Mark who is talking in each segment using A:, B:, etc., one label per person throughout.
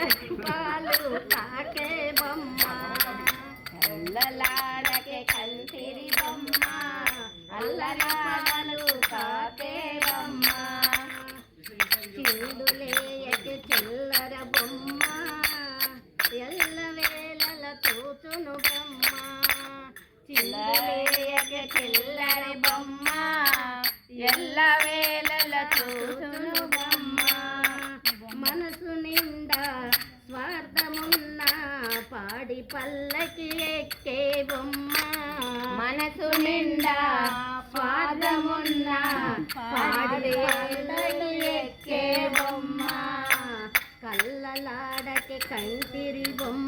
A: పాలు కాకే బొమ్మ.
B: అల్లలాడకే కంటిరి బొమ్మ. అల్లలాడలు కాకే బొమ్మ.
A: చిందులేయకి చిల్లర బొమ్మ. ఎల్ల వేళల తోచును బొమ్మ.
B: చిల్లరేయకే చిల్లరి బొమ్మ. ఎల్ల వేళల చూసును బొమ్మ.
A: మనసు నిండా పల్లకి ఎక్కే బొమ్మ
B: మనసు నిండా స్వాదమున్న పాడి పల్లకి ఎక్కే బొమ్మ
A: కళ్ళలాడకి కంటిరి బొమ్మ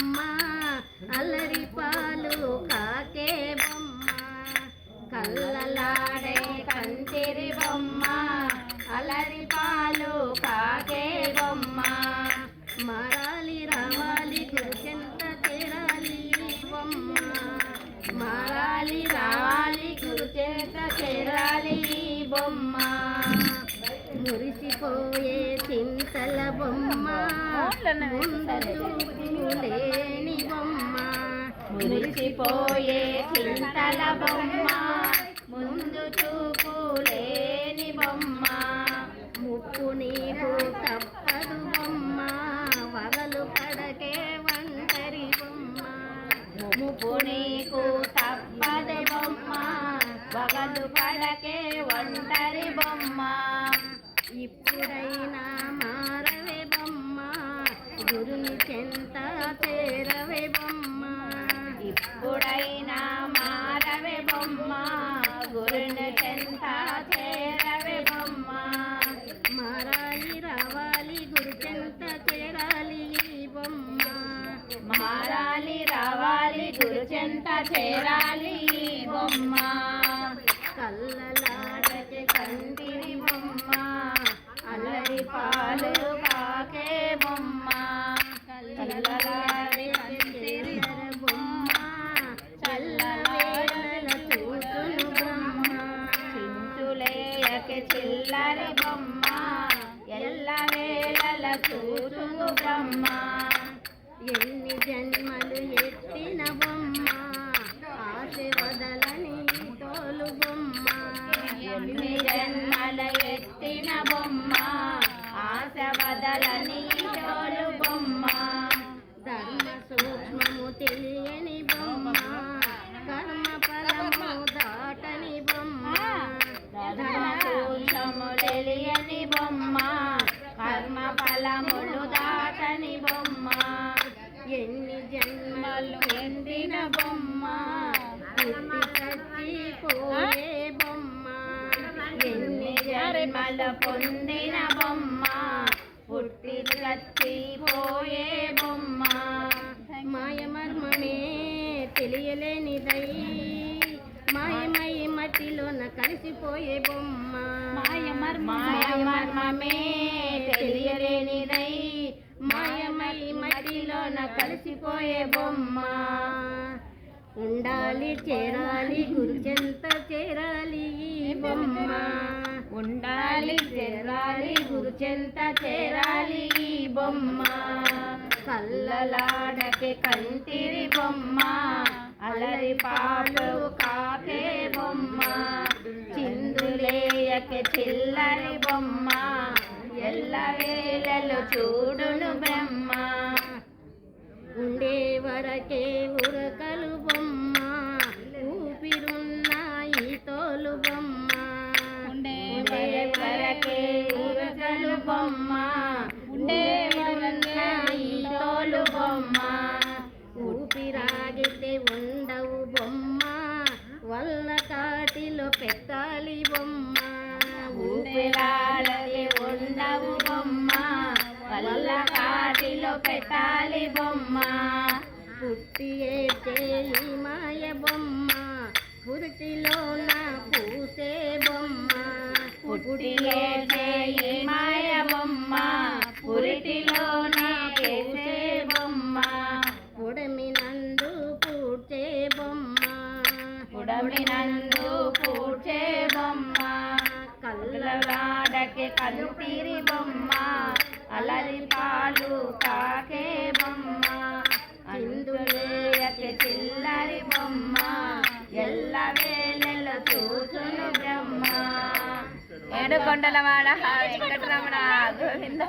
A: మురిసిపోయే చింతల బొమ్మ. లేని బొమ్మ.
B: మురిసిపోయే చింతల బొమ్మ. ముందు చూపు లేని బొమ్మ.
A: ముప్పు నీకు తప్పదు బొమ్మ. వగలు పడకే వంటరి బొమ్మ.
B: ముప్పు నీకు తప్పదు బొమ్మ. వగలు పడకే ఒంటరి బొమ్మ.
A: ఇప్పుడైనా మారవే బొమ్మ. గురుని చెంత చేరవే బొమ్మ.
B: ఇప్పుడైనా మారవే బొమ్మ. గురుని చెంత చేరవే బొమ్మ.
A: మారాలి రావాలి గురు చెంత చేరాలి బొమ్మ.
B: మారాలి రావాలి గురు చెంత చేరాలి బొమ్మ. పాలు కాకే బొమ్మ. కళ్ళలాడి కంటిరి
A: బొమ్మ. చల్లవేళల చూసును బ్రహ్మ.
B: చింతులేయకి చిల్లరి బొమ్మ. ఎల్ల వేళల చూచును బ్రహ్మ.
A: ఎన్ని జన్మలు ఎత్తిన బొమ్మ. ఆశ వదలని తోలు బొమ్మ.
B: ఎన్ని జన్మల ఎత్తిన
A: కర్మము తెలియని బొమ్మ. కర్మ ఫలము దాటని బొమ్మ.
B: ధర్మసూక్షము తెలియని బొమ్మ. కర్మ ఫలములు దాటని బొమ్మ.
A: ఎన్ని జన్మలు
B: ఎండిన బొమ్మ.
A: పుట్టి చచ్చిపోయే బొమ్మ. ఎన్ని
B: జన్మలు పొందిన బొమ్మ. పుట్టి చచ్చిపోయే
A: పోయే బొమ్మ.
B: మాయ మర్మమే తెలియలేనిదై
A: మాయమై మట్టిలోన కలిసిపోయే బొమ్మ. ఉండాలి చేరాలి గురుచెంత చేరాలి ఈ బొమ్మ.
B: ఉండాలి చేరాలి గురుచెంత చేరాలి ఈ బొమ్మ. కల్లలాడకే కంటిరి బొమ్మ. అలరి పాలు కాకే బొమ్మ. చిందులేయకే చిల్లరి బొమ్మ. ఎల్ల వేళలు చూడును బ్రహ్మ.
A: ఉండే వరకే
B: ఉరక
A: పుట్టి ఏడ్చే మాయ బొమ్మ? పురిటిలో నా పూసే బొమ్మ.
B: పుట్టి ఏడ్చే మాయ బొమ్మ? పురిటిలో పూసే బొమ్మ.
A: పొడమి నందు పూడ్చే బొమ్మ.
B: ఉడమి నందు పూడ్చే బొమ్మ. కళ్ళలాడకి కంటిరి బొమ్మ. అలరి పాలు కాకే బొమ్మ. బంధులేయకి చిల్లరి బొమ్మ. ఎల్ల వేళలో చూచును బ్రహ్మ. ఏడుకొండలవాడ వెంకటరమణ గోవింద.